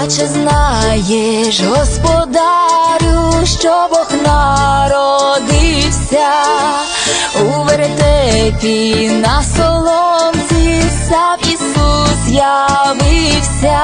чи знаєш, господарю, що Бог народився. У вертепі на соломці, сам Ісус явився,